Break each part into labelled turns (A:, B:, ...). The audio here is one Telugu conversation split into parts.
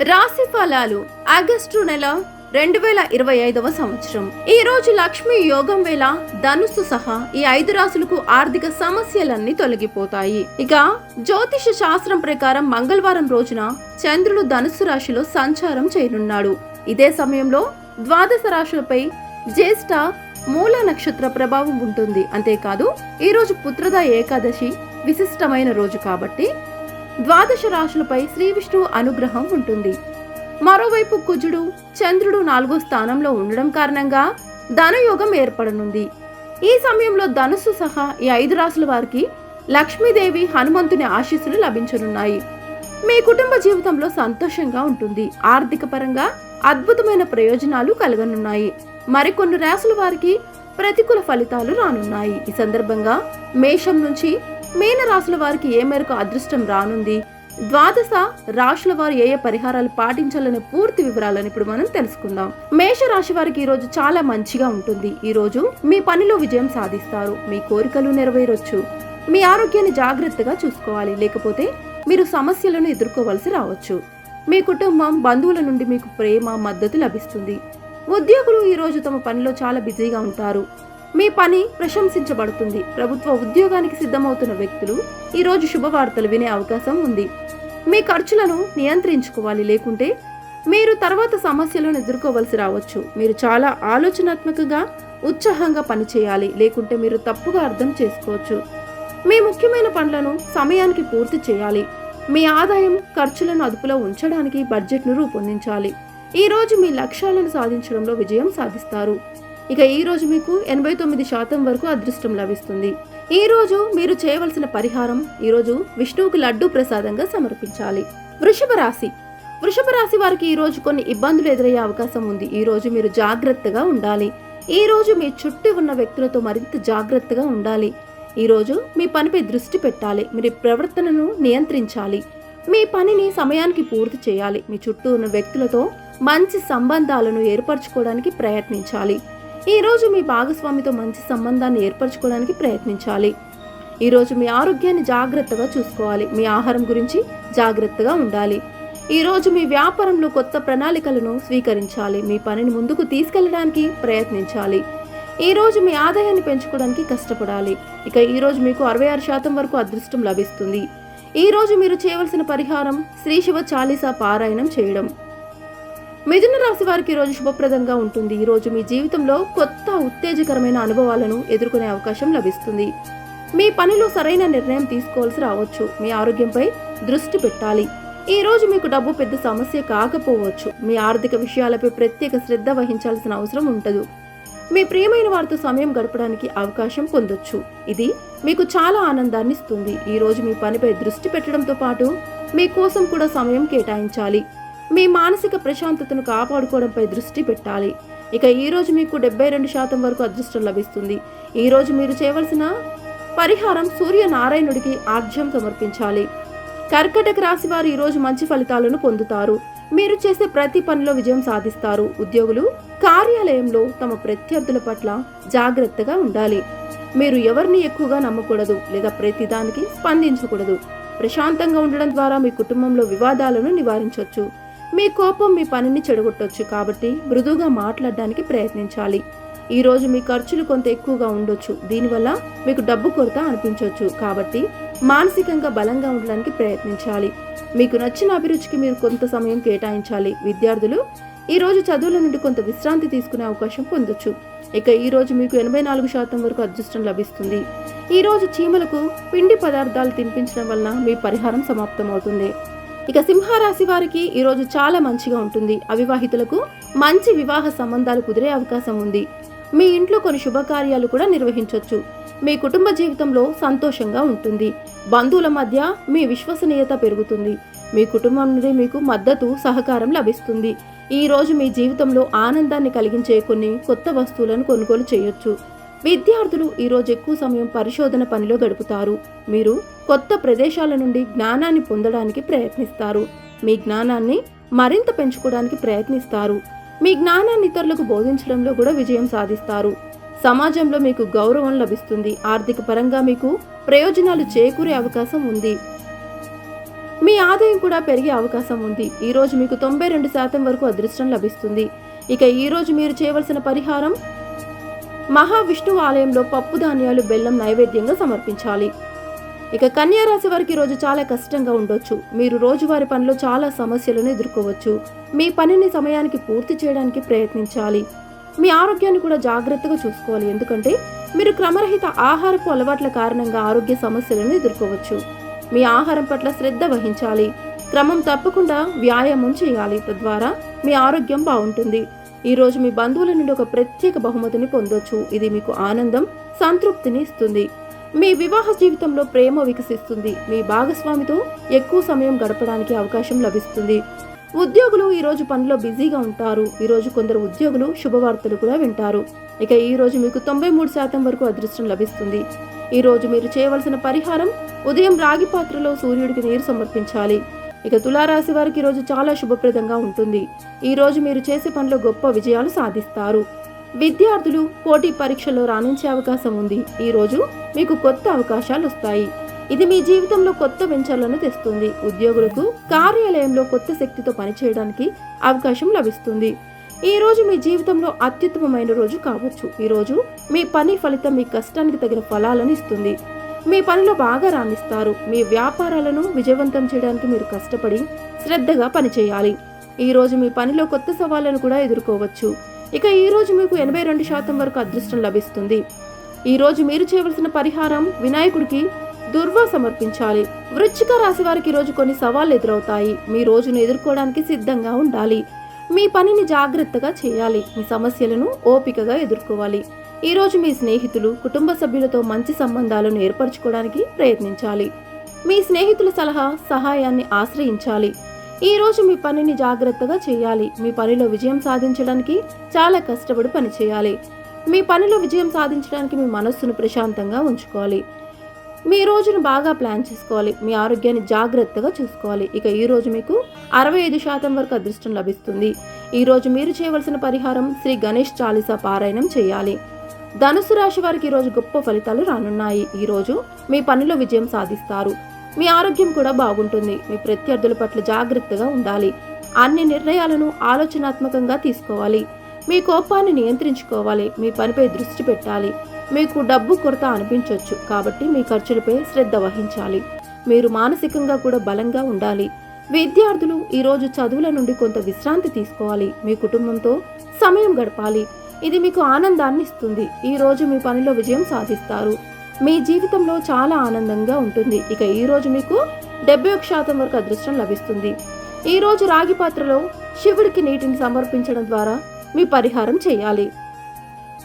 A: రాశి ఫలాలు ఆగస్టు నెల రెండు వేల ఇరవై ఐదవ సంవత్సరం. ఈ రోజు లక్ష్మి యోగం వేళ ధనుస్సు సహా ఈ ఐదు రాశులకు ఆర్థిక సమస్యలన్నీ తొలగిపోతాయి. ఇక జ్యోతిష శాస్త్రం ప్రకారం మంగళవారం రోజున చంద్రుడు ధనుస్సు రాశిలో సంచారం చేయనున్నాడు. ఇదే సమయంలో ద్వాదశ రాశులపై జ్యేష్ఠ మూల నక్షత్ర ప్రభావం ఉంటుంది. అంతేకాదు ఈ రోజు పుత్రద ఏకాదశి విశిష్టమైన రోజు కాబట్టి ద్వాదశ రాశులపై శ్రీ విష్ణువు అనుగ్రహం ఉంటుంది. మరోవైపు కుజుడు చంద్రుడు నాలుగో స్థానంలో ఉండడం కారణంగా ధనయోగం ఏర్పడనుంది. ఈ సమయంలో ధనుస్సు సహా ఈ ఐదు రాశుల వారికి లక్ష్మీదేవి హనుమంతుని ఆశీస్సులు లభించనున్నాయి. మీ కుటుంబ జీవితంలో సంతోషంగా ఉంటుంది. ఆర్థిక పరంగా అద్భుతమైన ప్రయోజనాలు కలగనున్నాయి. మరికొన్ని రాశుల వారికి ప్రతికూల ఫలితాలు రానున్నాయి. ఈ సందర్భంగా మేషం నుంచి మీనరాశుల వారికి ఏ మేరకు అదృష్టం రానుంది? ద్వాదశ రాశుల వారు ఏ ఏ పరిహారాలు పాటించాలనే పూర్తి వివరాలను ఇప్పుడు మనం తెలుసుకుందాం. మేష రాశి వారికి ఈ రోజు చాలా మంచిగా ఉంటుంది. ఈ రోజు మీ పనిలో విజయం సాధిస్తారు. మీ కోరికలు నెరవేరొచ్చు. మీ ఆరోగ్యాన్ని జాగ్రత్తగా చూసుకోవాలి. లేకపోతే మీరు సమస్యలను ఎదుర్కోవాల్సి రావచ్చు. మీ కుటుంబం బంధువుల నుండి మీకు ప్రేమ మద్దతు లభిస్తుంది. ఉద్యోగులు ఈ రోజు తమ పనిలో చాలా బిజీగా ఉంటారు. మీ పని ప్రశంసించబడుతుంది. ప్రభుత్వ ఉద్యోగానికి సిద్ధమవుతున్న వ్యక్తులు ఈరోజు శుభవార్తలు వినే అవకాశం ఉంది. మీ ఖర్చులను నియంత్రించుకోవాలి. లేకుంటే మీరు తర్వాత సమస్యలను ఎదుర్కోవలసి రావచ్చు. మీరు చాలా ఆలోచనాత్మకంగా ఉత్సాహంగా పనిచేయాలి. లేకుంటే మీరు తప్పుగా అర్థం చేసుకోవచ్చు. మీ ముఖ్యమైన పనులను సమయానికి పూర్తి చేయాలి. మీ ఆదాయం ఖర్చులను అదుపులో ఉంచడానికి బడ్జెట్ను రూపొందించాలి. ఈరోజు మీ లక్ష్యాలను సాధించడంలో విజయం సాధిస్తారు. ఇక ఈరోజు మీకు ఎనభై తొమ్మిది శాతం వరకు అదృష్టం లభిస్తుంది. ఈరోజు మీరు చేయవలసిన పరిహారం ఈరోజు విష్ణువుకి లడ్డు ప్రసాదంగా సమర్పించాలి. వృషభ రాశి. వృషభ రాశి వారికి ఈరోజు కొన్ని ఇబ్బందులు ఎదురయ్యే అవకాశం ఉంది. ఈరోజు మీరు జాగ్రత్తగా ఉండాలి. ఈ రోజు మీ చుట్టూ ఉన్న వ్యక్తులతో మరింత జాగ్రత్తగా ఉండాలి. ఈరోజు మీ పనిపై దృష్టి పెట్టాలి. మీ ప్రవర్తనను నియంత్రించాలి. మీ పనిని సమయానికి పూర్తి చేయాలి. మీ చుట్టూ ఉన్న వ్యక్తులతో మంచి సంబంధాలను ఏర్పరచుకోవడానికి ప్రయత్నించాలి. ఈరోజు మీ భాగస్వామితో మంచి సంబంధాన్ని ఏర్పరచుకోవడానికి ప్రయత్నించాలి. ఈరోజు మీ ఆరోగ్యాన్ని జాగ్రత్తగా చూసుకోవాలి. మీ ఆహారం గురించి జాగ్రత్తగా ఉండాలి. ఈరోజు మీ వ్యాపారంలో కొత్త ప్రణాళికలను స్వీకరించాలి. మీ పనిని ముందుకు తీసుకెళ్ళడానికి ప్రయత్నించాలి. ఈ రోజు మీ ఆదాయాన్ని పెంచుకోవడానికి కష్టపడాలి. ఇక ఈరోజు మీకు అరవై ఆరు శాతం వరకు అదృష్టం లభిస్తుంది. ఈ రోజు మీరు చేయవలసిన పరిహారం శ్రీ శివ చాలీసా పారాయణం చేయడం. మిథున రాశి వారికి రోజు శుభప్రదంగా ఉంటుంది. ఈ రోజు మీ జీవితంలో కొత్త ఉత్తేజకరమైన అనుభవాలను ఎదుర్కొనే అవకాశం లభిస్తుంది. మీ పనిలో సరైన నిర్ణయం తీసుకోవాల్సి రావచ్చు. మీ ఆరోగ్యంపై దృష్టి పెట్టాలి. ఈ రోజు మీకు డబ్బు పెద్ద సమస్య కాకపోవచ్చు. మీ ఆర్థిక విషయాలపై ప్రత్యేక శ్రద్ధ వహించాల్సిన అవసరం ఉండదు మీ ప్రియమైన వారితో సమయం గడపడానికి అవకాశం పొందొచ్చు. ఇది మీకు చాలా ఆనందాన్ని ఇస్తుంది. ఈ రోజు మీ పనిపై దృష్టి పెట్టడంతో పాటు మీ కోసం కూడా సమయం కేటాయించాలి. మీ మానసిక ప్రశాంతతను కాపాడుకోవడంపై దృష్టి పెట్టాలి. ఇక ఈరోజు మీకు డెబ్బై రెండు శాతం వరకు అదృష్టం లభిస్తుంది. ఈరోజు మీరు చేయవలసిన పరిహారం సూర్య నారాయణుడికి సమర్పించాలి. కర్కటక రాశి వారు ఈరోజు మంచి ఫలితాలను పొందుతారు. మీరు చేసే ప్రతి పనిలో విజయం సాధిస్తారు. ఉద్యోగులు కార్యాలయంలో తమ ప్రత్యర్థుల పట్ల జాగ్రత్తగా ఉండాలి. మీరు ఎవరిని ఎక్కువగా నమ్మకూడదు లేదా ప్రతిదానికి స్పందించకూడదు. ప్రశాంతంగా ఉండడం ద్వారా మీ కుటుంబంలో వివాదాలను నివారించవచ్చు మీ కోపం మీ పనిని చెడగొట్టొచ్చు కాబట్టి మృదువుగా మాట్లాడడానికి ప్రయత్నించాలి. ఈ రోజు మీ ఖర్చులు కొంత ఎక్కువగా ఉండొచ్చు. దీనివల్ల మీకు డబ్బు కొరత అనిపించవచ్చు కాబట్టి మానసికంగా బలంగా ఉండడానికి ప్రయత్నించాలి. మీకు నచ్చిన అభిరుచికి మీరు కొంత సమయం కేటాయించాలి. విద్యార్థులు ఈ రోజు చదువుల నుండి కొంత విశ్రాంతి తీసుకునే అవకాశం పొందొచ్చు. ఇక ఈ రోజు మీకు ఎనభై నాలుగు శాతం వరకు అదృష్టం లభిస్తుంది. ఈ రోజు చీమలకు పిండి పదార్థాలు తినిపించడం వలన మీ పరిహారం సమాప్తమవుతుంది. ఇక సింహరాశి వారికి ఈరోజు చాలా మంచిగా ఉంటుంది. అవివాహితులకు మంచి వివాహ సంబంధాలు కుదిరే అవకాశం ఉంది. మీ ఇంట్లో కొన్ని శుభకార్యాలు కూడా నిర్వహించవచ్చు మీ కుటుంబ జీవితంలో సంతోషంగా ఉంటుంది. బంధువుల మధ్య మీ విశ్వసనీయత పెరుగుతుంది. మీ కుటుంబం నుండి మీకు మద్దతు సహకారం లభిస్తుంది. ఈ రోజు మీ జీవితంలో ఆనందాన్ని కలిగించే కొన్ని కొత్త వస్తువులను కొనుగోలు చేయొచ్చు. విద్యార్థులు ఈరోజు ఎక్కువ సమయం పరిశోధన పనిలో గడుపుతారు. మీరు కొత్త ప్రదేశాల నుండి జ్ఞానాన్ని పొందడానికి ప్రయత్నిస్తారు. మీ జ్ఞానాన్ని మరింత పెంచుకోవడానికి ప్రయత్నిస్తారు. మీ జ్ఞానాన్ని ఇతరులకు బోధించడంలో కూడా విజయం సాధిస్తారు. సమాజంలో మీకు గౌరవం లభిస్తుంది. ఆర్థిక పరంగా మీకు ప్రయోజనాలు చేకూరే అవకాశం ఉంది. మీ ఆదాయం కూడా పెరిగే అవకాశం ఉంది. ఈ రోజు మీకు తొంభై రెండు శాతం వరకు అదృష్టం లభిస్తుంది. ఇక ఈ రోజు మీరు చేయవలసిన పరిహారం మహావిష్ణువు ఆలయంలో పప్పు ధాన్యాలు బెల్లం నైవేద్యంగా సమర్పించాలి. ఇక కన్యా రాశి వారికి రోజు చాలా కష్టంగా ఉండొచ్చు. మీరు రోజువారి పనిలో చాలా సమస్యలను ఎదుర్కోవచ్చు. మీ పనిని సమయానికి పూర్తి చేయడానికి ప్రయత్నించాలి. మీ ఆరోగ్యాన్ని కూడా జాగ్రత్తగా చూసుకోవాలి. ఎందుకంటే మీరు క్రమరహిత ఆహారపు అలవాట్ల కారణంగా ఆరోగ్య సమస్యలను ఎదుర్కోవచ్చు. మీ ఆహారం పట్ల శ్రద్ధ వహించాలి. క్రమం తప్పకుండా వ్యాయామం చేయాలి. తద్వారా మీ ఆరోగ్యం బాగుంటుంది. ఈరోజు మీ బంధువుల నుండి ఒక ప్రత్యేక బహుమతిని పొందొచ్చు. ఇది మీకు ఆనందం సంతృప్తిని ఇస్తుంది. మీ వివాహ జీవితంలో ప్రేమ వికసిస్తుంది. మీ భాగస్వామితో ఎక్కువ సమయం గడపడానికి అవకాశం లభిస్తుంది. ఉద్యోగులు ఈరోజు పనిలో బిజీగా ఉంటారు. ఈరోజు కొందరు ఉద్యోగులు శుభవార్తలు కూడా వింటారు. ఇక ఈ రోజు మీకు తొంభై మూడు శాతం వరకు అదృష్టం లభిస్తుంది. ఈరోజు మీరు చేయవలసిన పరిహారం ఉదయం రాగి పాత్రలో సూర్యుడికి నీరు సమర్పించాలి. ఇక తులారాశి వారికి రోజు చాలా శుభప్రదంగా ఉంటుంది. ఈ రోజు మీరు చేసే పనిలో గొప్ప విజయాలు సాధిస్తారు. విద్యార్థులు పోటీ పరీక్షల్లో రాణించే అవకాశం ఉంది. ఈ రోజు మీకు కొత్త అవకాశాలు వస్తాయి. ఇది మీ జీవితంలో కొత్త వెంచర్లను తెస్తుంది. ఉద్యోగులకు కార్యాలయంలో కొత్త శక్తితో పనిచేయడానికి అవకాశం లభిస్తుంది. ఈ రోజు మీ జీవితంలో అత్యుత్తమమైన రోజు కావచ్చు. ఈ రోజు మీ పని ఫలితం మీ కష్టానికి తగిన ఫలాలను ఇస్తుంది. మీ పనిలో బాగా రాణిస్తారు. మీ వ్యాపారాలను విజయవంతం చేయడానికి మీరు కష్టపడి శ్రద్ధగా పనిచేయాలి. ఈ రోజు మీ పనిలో కొత్త సవాళ్ళను కూడా ఎదుర్కోవచ్చు. ఇక ఈ రోజు మీకు ఎనభై రెండు శాతం వరకు అదృష్టం లభిస్తుంది. ఈ రోజు మీరు చేయవలసిన పరిహారం వినాయకుడికి దుర్వా సమర్పించాలి. వృచ్చిక రాశి వారికి రోజు కొన్ని సవాళ్ళు ఎదురవుతాయి. మీ రోజును ఎదుర్కోవడానికి సిద్ధంగా ఉండాలి. మీ పనిని జాగ్రత్తగా చేయాలి. మీ సమస్యలను ఓపికగా ఎదుర్కోవాలి. ఈరోజు మీ స్నేహితులు కుటుంబ సభ్యులతో మంచి సంబంధాలను ఏర్పరచుకోవడానికి ప్రయత్నించాలి. మీ స్నేహితుల సలహా సహాయాన్ని ఆశ్రయించాలి. ఈరోజు మీ పనిని జాగ్రత్తగా చేయాలి. మీ పనిలో విజయం సాధించడానికి చాలా కష్టపడి పనిచేయాలి. మీ పనిలో విజయం సాధించడానికి మీ మనస్సును ప్రశాంతంగా ఉంచుకోవాలి. మీ రోజును బాగా ప్లాన్ చేసుకోవాలి. మీ ఆరోగ్యాన్ని జాగ్రత్తగా చూసుకోవాలి. ఇక ఈరోజు మీకు అరవై ఐదు శాతం వరకు అదృష్టం లభిస్తుంది. ఈరోజు మీరు చేయవలసిన పరిహారం శ్రీ గణేష్ చాలీసా పారాయణం చేయాలి. ధనుసు రాశి వారికి ఈరోజు గొప్ప ఫలితాలు రానున్నాయి. ఈరోజు మీ పనిలో విజయం సాధిస్తారు. మీ ఆరోగ్యం కూడా బాగుంటుంది. మీ ప్రత్యర్థుల పట్ల జాగ్రత్తగా ఉండాలి. అన్ని నిర్ణయాలను ఆలోచనాత్మకంగా తీసుకోవాలి. మీ కోపాన్ని నియంత్రించుకోవాలి. మీ పనిపై దృష్టి పెట్టాలి. మీకు డబ్బు కొరత అనిపించవచ్చు కాబట్టి మీ ఖర్చులపై శ్రద్ధ వహించాలి. మీరు మానసికంగా కూడా బలంగా ఉండాలి. విద్యార్థులు ఈరోజు చదువుల నుండి కొంత విశ్రాంతి తీసుకోవాలి. మీ కుటుంబంతో సమయం గడపాలి. ఇది మీకు ఆనందాన్ని ఇస్తుంది. ఈ రోజు మీ పనిలో విజయం సాధిస్తారు. మీ జీవితంలో చాలా ఆనందంగా ఉంటుంది. ఇక ఈ రోజు మీకు డెబ్బై ఒక శాతం వరకు అదృష్టం లభిస్తుంది. ఈ రోజు రాగి పాత్రలో శివుడికి నీటిని సమర్పించడం ద్వారా మీ పరిహారం చేయాలి.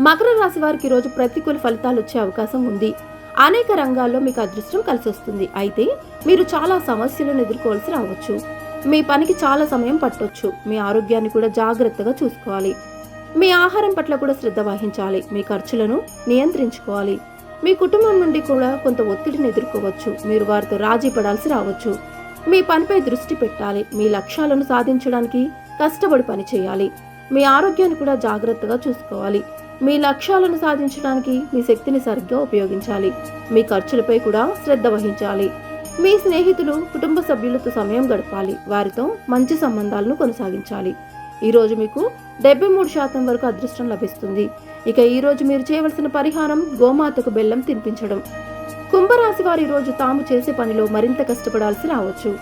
A: మకర రాశి వారికి ఈరోజు ప్రతికూల ఫలితాలు వచ్చే అవకాశం ఉంది. అనేక రంగాల్లో మీకు అదృష్టం కలిసి వస్తుంది. అయితే మీరు చాలా సమస్యలను ఎదుర్కోవాల్సి రావచ్చు. మీ పనికి చాలా సమయం పట్టొచ్చు. మీ ఆరోగ్యాన్ని కూడా జాగ్రత్తగా చూసుకోవాలి. మీ ఆహారం పట్ల కూడా శ్రద్ధ వహించాలి. మీ ఖర్చులను నియంత్రించుకోవాలి. మీ కుటుంబం నుండి కూడా కొంత ఒత్తిడిని ఎదుర్కోవచ్చు. మీరు వారితో రాజీ పడాల్సి రావచ్చు. మీ పనిపై దృష్టి పెట్టాలి. మీ లక్ష్యాలను సాధించడానికి కష్టపడి పని చేయాలి. మీ ఆరోగ్యాన్ని కూడా జాగ్రత్తగా చూసుకోవాలి. మీ లక్ష్యాలను సాధించడానికి మీ శక్తిని సరిగ్గా ఉపయోగించాలి. మీ ఖర్చులపై కూడా శ్రద్ధ వహించాలి. మీ స్నేహితులు కుటుంబ సభ్యులతో సమయం గడపాలి. వారితో మంచి సంబంధాలను కొనసాగించాలి. ఈరోజు మీకు డెబ్బై మూడు శాతం వరకు అదృష్టం లభిస్తుంది. ఇక ఈరోజు మీరు చేయవలసిన పరిహారం గోమాతకు బెల్లం తినిపించడం. కుంభరాశి వారి రోజు తాము చేసే పనిలో మరింత కష్టపడాల్సి రావచ్చు.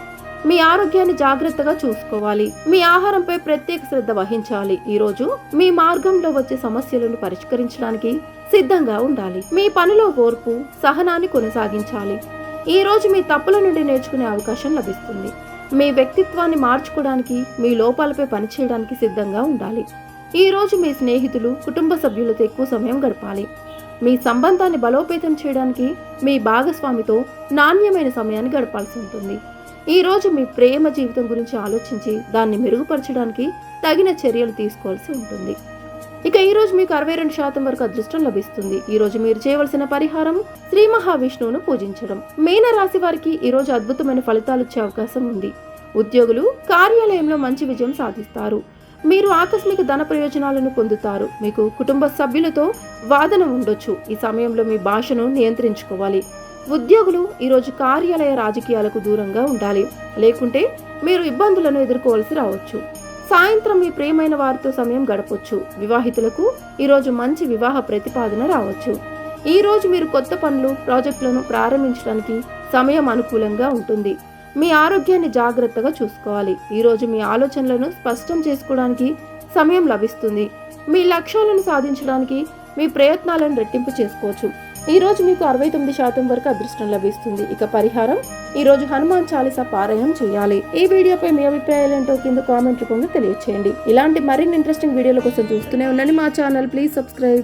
A: మీ ఆరోగ్యాన్ని జాగ్రత్తగా చూసుకోవాలి. మీ ఆహారంపై ప్రత్యేక శ్రద్ధ వహించాలి. ఈరోజు మీ మార్గంలో వచ్చే సమస్యలను పరిష్కరించడానికి సిద్ధంగా ఉండాలి. మీ పనిలో ఓర్పు సహనాన్ని కొనసాగించాలి. ఈ రోజు మీ తప్పుల నుండి నేర్చుకునే అవకాశం లభిస్తుంది. మీ వ్యక్తిత్వాన్ని మార్చుకోవడానికి మీ లోపాలపై పనిచేయడానికి సిద్ధంగా ఉండాలి. ఈ రోజు మీ స్నేహితులు కుటుంబ సభ్యులతో ఎక్కువ సమయం గడపాలి. మీ సంబంధాన్ని బలోపేతం చేయడానికి మీ భాగస్వామితో నాణ్యమైన సమయాన్ని గడపాల్సి ఉంటుంది. ఈ రోజు మీ ప్రేమ జీవితం గురించి ఆలోచించి దాన్ని మెరుగుపరచడానికి తగిన చర్యలు తీసుకోవాల్సి ఉంటుంది. ఇక ఈ రోజు మీకు అరవై రెండు శాతం వరకు అదృష్టం లభిస్తుంది. ఈ రోజు మీరు చేయవలసిన పరిహారం శ్రీ మహావిష్ణువును పూజించడం. మీన రాశి వారికి ఈ రోజు అద్భుతమైన ఫలితాలు వచ్చే అవకాశం ఉంది. ఉద్యోగులు కార్యాలయంలో మంచి విజయం సాధిస్తారు. మీరు ఆకస్మిక ధన ప్రయోజనాలను పొందుతారు. మీకు కుటుంబ సభ్యులతో వాదన ఉండొచ్చు. ఈ సమయంలో మీ భాషను నియంత్రించుకోవాలి. ఉద్యోగులు ఈరోజు కార్యాలయ రాజకీయాలకు దూరంగా ఉండాలి. లేకుంటే మీరు ఇబ్బందులను ఎదుర్కోవాల్సి రావచ్చు. సాయంత్రం మీ ప్రియమైన వారితో సమయం గడపొచ్చు. వివాహితులకు ఈరోజు మంచి వివాహ ప్రతిపాదన రావచ్చు. ఈ రోజు మీరు కొత్త పనులు ప్రాజెక్టులను ప్రారంభించడానికి సమయం అనుకూలంగా ఉంటుంది. మీ ఆరోగ్యాన్ని జాగ్రత్తగా చూసుకోవాలి. ఈరోజు మీ ఆలోచనలను స్పష్టం చేసుకోవడానికి సమయం లభిస్తుంది. మీ లక్ష్యాలను సాధించడానికి మీ ప్రయత్నాలను రెట్టింపు చేసుకోవచ్చు. ఈ రోజు మీకు అరవై తొమ్మిది శాతం వరకు అదృష్టం లభిస్తుంది. ఇక పరిహారం ఈ రోజు హనుమాన్ చాలీస పారాయణం చేయాలి. ఈ వీడియోపై మీ అభిప్రాయాలు ఏంటో కింద కామెంట్ రూపంలో తెలియచేయండి. ఇలాంటి మరిన్ని ఇంట్రెస్టింగ్ వీడియోల కోసం చూస్తూనే ఉండండి మా ఛానల్. Please subscribe